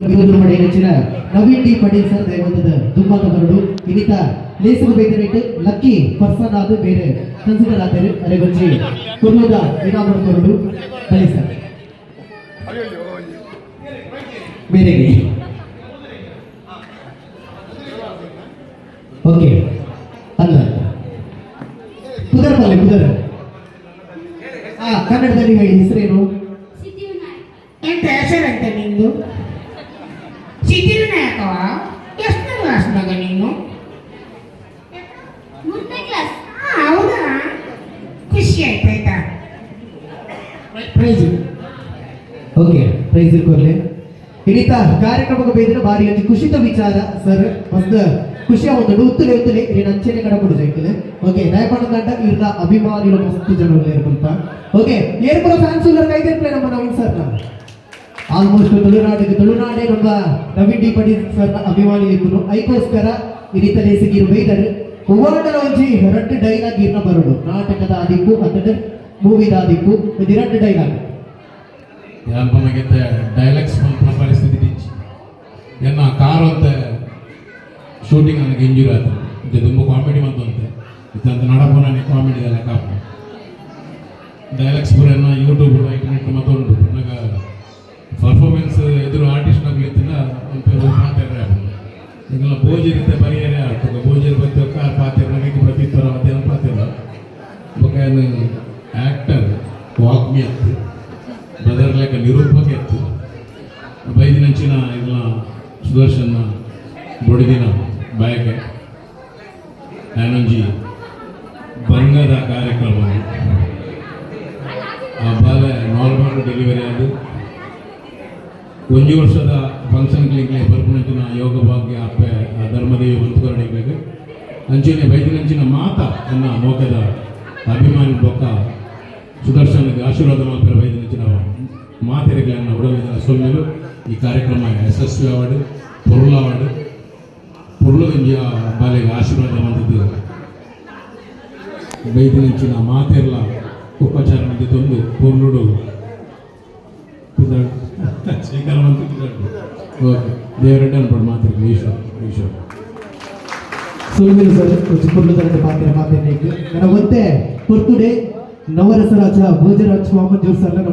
ವಿರೋಧ ಮಾಡಿ ಹೆಚ್ಚಿನ ನವೀನ್ ಡಿ ಪಟೇಲ್ ಸರ್ ದಯವಂತದ ದುಮ್ಮದ ಬರಡು ಇನ್ನಿತ ಲೇಸಲು ಲಕ್ಕಿ ಪರ್ಸನ್ ಆದ ಬೇರೆ ಕನ್ಸಿಡರ್ ಆದರೆ ಅರೆಗೊಂಚಿ ಕುರ್ಲದ ಇನಾಮರ ಕೊರಡು ಬಳಿ ಸರ್. ಬೇರೆಗೆ. ಓಕೆ. ಅಲ್ಲ. ಕುದರ್ ಕುದರ ಹಾ ಕನ್ನಡದಲ್ಲಿ ಹೇಳಿ ಹೆಸರೇನು? ಎಂತ ಹೆಸರಂತೆ ನಿಂದು ಸಿದ್ಧಿವಿನಾಯಕವ ಎಷ್ಟನೇ ಕ್ಲಾಸ್ನಾಗ ನೀನು? ಮೂರನೇ ಕ್ಲಾಸ್ ಹೌದಾ? ಖುಷಿ ಆಯ್ತು ಆಯ್ತಾ? ಪ್ರೈಜ್ ಓಕೆ ಪ್ರೈಸ್ ಕೊರ್ಲೆ ಹಿಡಿತ ಕಾರ್ಯಕ್ರಮಕ್ಕೆ ಬೇದಿನ ಬಾರಿ ಒಂದು ಖುಷಿತ ವಿಚಾರ ಸರ್ ಮಸ್ತ್ ಖುಷಿಯ ಒಂದು ಉತ್ತಲೆ ಉತ್ತಲೆ ಇರಿನ ಅಂಚನೆ ಕಡಪಡು ಓಕೆ ದಯಮಾಡ ದಂಡ ಇರ್ನ ಅಭಿಮಾನಿಗಳು ಮಸ್ತ್ ಜನ ಇರ್ಕೊಂತ ಓಕೆ ಏರ್ಪುರ ಫ್ಯಾನ್ಸ್ ಉಲ್ಲರ್ ಕೈದಿರ್ತಾರೆ ನಮ್ಮ ನವೀನ್ ಸರ್ ಆಲ್ಮೋಸ್ಟ್ ತುಳುನಾಡಿಗೆ ತುಳುನಾಡೇ ನಮ್ಮ ನವೀನ್ ಡಿ ಸರ್ ಅಭಿಮಾನಿ ಇದ್ರು ಐಕೋಸ್ಕರ ಇರಿತ ಲೇಸಿಗಿರು ಬೈದರು ಹೂವಾಡಲ ಒಂಜಿ ರಟ್ಟು ಡೈಲಾಗ್ ಇರ್ನ ಬರೋಡು ನಾಟಕದ ಆದಿಕ್ಕು ಅಥವಾ ಮೂವಿದ ಆದಿಕ್ಕು. ಇದು ರಟ್ಟು ಡೈಲಾಗ್ ಯಾಲ್ಪನಗೆ ಡೈಲಾಗ್ಸ್ ಬಂತ ಪರಿಸ್ಥಿತಿ ಇಚ್ಚಿ ಎನ್ನ ಕಾರ್ ಅಂತ ಶೂಟಿಂಗ್ ನನಗೆ ಇಂಜುರಿ ಆಯ್ತು ಇದು ತುಂಬ ಕಾಮಿಡಿ ಬಂತಂತೆ ಇತ್ತಂತ ನಡಪನೇ ಕಾಮಿಡಿ ಎಲ್ಲ ಕಾಪ. ಡೈಲಾಗ್ಸ್ ಪೂರ ಯೂಟ್ಯೂಬ್ ಭೋಜರಿತ್ತೆ ಪರಿಹಾರ ಆಗ್ತದೆ ಭೋಜನ ಕಾರ್ ಪಾತ್ರ ನನಗೆ ಬರ್ತಿತ್ತು ಅದೇನು ಪಾತ್ರ ಆಕ್ಟರ್ ಆ್ಯಕ್ಟರ್ ವಾಗ್ಮಿ ಅತ್ತು ಬ್ರದರ್ ಲೆಕ್ಕ ನಿರೂಪಕ ಇತ್ತು ಬೈದಿನಂಚಿನ ಇಲ್ಲ ಸುದರ್ಶನ ಬೊಡಿದಿನ ಬಾಯಕೆ ನಾನೊಂಜಿ ಬಂಗದ ಕಾರ್ಯಕ್ರಮ. ಆ ಬಾಲೆ ನಾರ್ಮಲ್ ಡೆಲಿವರಿ ಆದ ಒಂಜಿ ವರ್ಷದ ಫಂಕ್ಷನ್ ಕ್ಲಿಂಕ್ಲೆ ನಾ ಯೋಗ ಭಾಗ್ಯ ಅಪ್ಪೆ ಧರ್ಮದೇವಿ ಬಂತುಕೊರಡಿಗೆ ಅಂಚಿನ ಬೈದಿನಂಚಿನ ಮಾತ ನನ್ನ ಮೋಕದ ಅಭಿಮಾನಿ ಬೊಕ್ಕ ಸುದರ್ಶನ್ಗೆ ಆಶೀರ್ವಾದ ಮಾಡ್ತಾರೆ ಮಾತೆರಿಗೆ ಮಾತೆರೆಗಳನ್ನು ಉಡಲಿನ ಸೊಲ್ಮೆಲು ಈ ಕಾರ್ಯಕ್ರಮ ಯಶಸ್ವಿ ಅವಾರ್ಡ್ ಪೊರ್ಲ ಅವಾರ್ಡ್ ಪೊರ್ಲು ಇಂಡಿಯಾ ಬಾಲೆಗೆ ಆಶೀರ್ವಾದ ಮಾಡಿದ್ದು ಬೈದಿನಂಚಿನ ಮಾತೆಲ್ಲ ಉಪಚಾರ ತಂದು ಪೊರ್ಲುಡು ಭೋಜರಾಜ್ ಸ್ವಾಮಂಜೂರ್ ಸರ್ ನಮ್ಮ